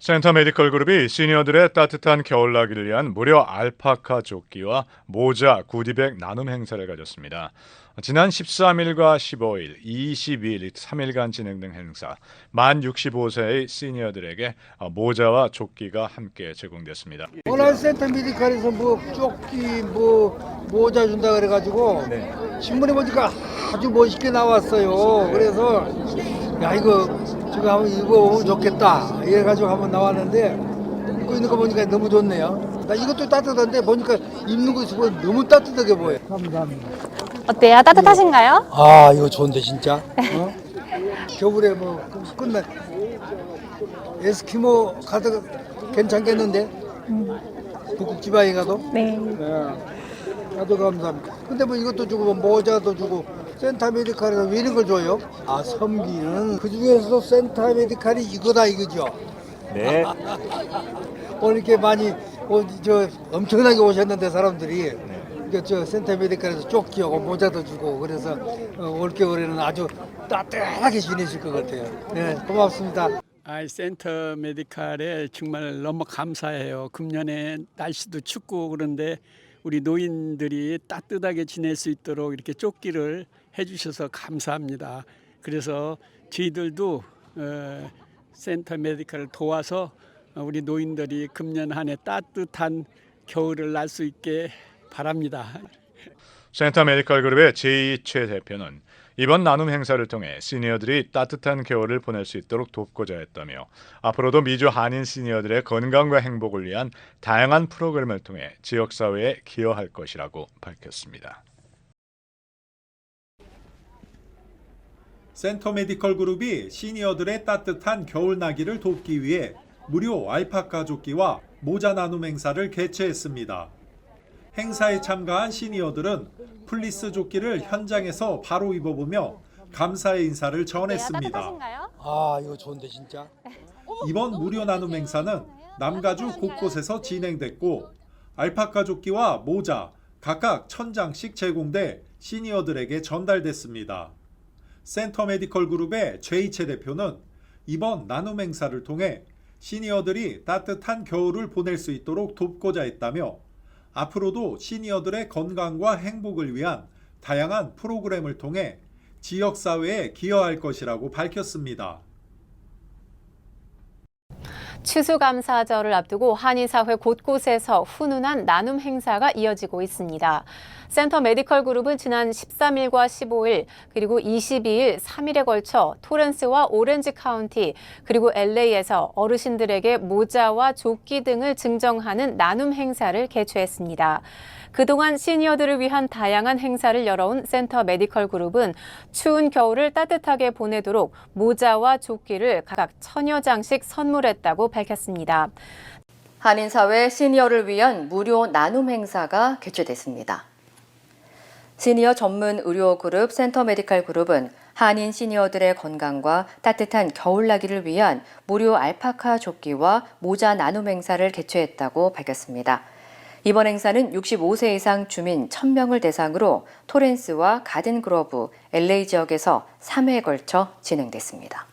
센터 메디컬 그룹이 시니어들의 따뜻한 겨울나기를 위한 무료 알파카 조끼와 모자, 구디백 나눔 행사를 가졌습니다. 지난 13일과 15일, 22일 3일간 진행된 행사, 만 65세의 시니어들에게 모자와 조끼가 함께 제공됐습니다. 오늘 센터 메디컬에서 뭐 조끼 뭐 모자 준다 그래가지고 신문에 보니까 아주 멋있게 나왔어요. 그래서 야 이거 지금 한번 입어보면 좋겠다 이래가지고 한번 나왔는데 입고 있는 거 보니까 너무 좋네요. 나 이것도 따뜻한데 보니까 입는 거 있으면 너무 따뜻하게 보여. 감사합니다. 어때요? 따뜻하신가요? 아 이거 좋은데 진짜. 어? 겨울에 뭐 끝나 에스키모 가도 괜찮겠는데? 북극 지방에 가도? 네. 네. 아주 감사합니다. 근데 뭐 이것도 주고 뭐 모자도 주고 센터 메디칼에서 왜 이런 걸 줘요? 아 섬기는 그 중에서도 센터 메디칼이 이거다 이거죠. 네. 오늘 이렇게 많이 어, 저 엄청나게 오셨는데 사람들이 그저 센터 메디칼에서 조끼하고 모자도 주고 그래서 어, 올겨울에는 아주 따뜻하게 지내실 것 같아요. 네, 고맙습니다. 아이 센터 메디칼에 정말 너무 감사해요. 금년에 날씨도 춥고 그런데 우리 노인들이 따뜻하게 지낼 수 있도록 이렇게 조끼를 해주셔서 감사합니다. 그래서 저희들도 어, 센터 메디칼을 도와서 우리 노인들이 금년 한 해 따뜻한 겨울을 날 수 있게 바랍니다. 센터 메디컬 그룹의 제이 최 대표는 이번 나눔 행사를 통해 시니어들이 따뜻한 겨울을 보낼 수 있도록 돕고자 했다며 앞으로도 미주 한인 시니어들의 건강과 행복을 위한 다양한 프로그램을 통해 지역 사회에 기여할 것이라고 밝혔습니다. 센터 메디컬 그룹이 시니어들의 따뜻한 겨울 나기를 돕기 위해 무료 알파카 조끼와 모자 나눔 행사를 개최했습니다. 행사에 참가한 시니어들은 플리스 조끼를 현장에서 바로 입어보며 감사의 인사를 전했습니다. 따뜻하신가요? 아 이거 좋은데 진짜. 이번 무료 나눔 행사는 남가주 곳곳에서 진행됐고 알파카 조끼와 모자 각각 천 장씩 제공돼 시니어들에게 전달됐습니다. 센터 메디컬 그룹의 최이채 대표는 이번 나눔 행사를 통해 시니어들이 따뜻한 겨울을 보낼 수 있도록 돕고자 했다며 앞으로도 시니어들의 건강과 행복을 위한 다양한 프로그램을 통해 지역 사회에 기여할 것이라고 밝혔습니다. 추수감사절을 앞두고 한인사회 곳곳에서 훈훈한 나눔 행사가 이어지고 있습니다. 센터 메디컬 그룹은 지난 13일과 15일 그리고 22일 3일에 걸쳐 토렌스와 오렌지 카운티 그리고 LA에서 어르신들에게 모자와 조끼 등을 증정하는 나눔 행사를 개최했습니다. 그동안 시니어들을 위한 다양한 행사를 열어온 센터 메디컬 그룹은 추운 겨울을 따뜻하게 보내도록 모자와 조끼를 각각 천여 장씩 선물했다고 밝혔습니다. 한인사회 시니어를 위한 무료 나눔 행사가 개최됐습니다. 시니어 전문 의료 그룹 센터 메디칼 그룹은 한인 시니어들의 건강과 따뜻한 겨울나기를 위한 무료 알파카 조끼와 모자 나눔 행사를 개최했다고 밝혔습니다. 이번 행사는 65세 이상 주민 1000명을 대상으로 토렌스와 가든그로브, LA 지역에서 3회에 걸쳐 진행됐습니다.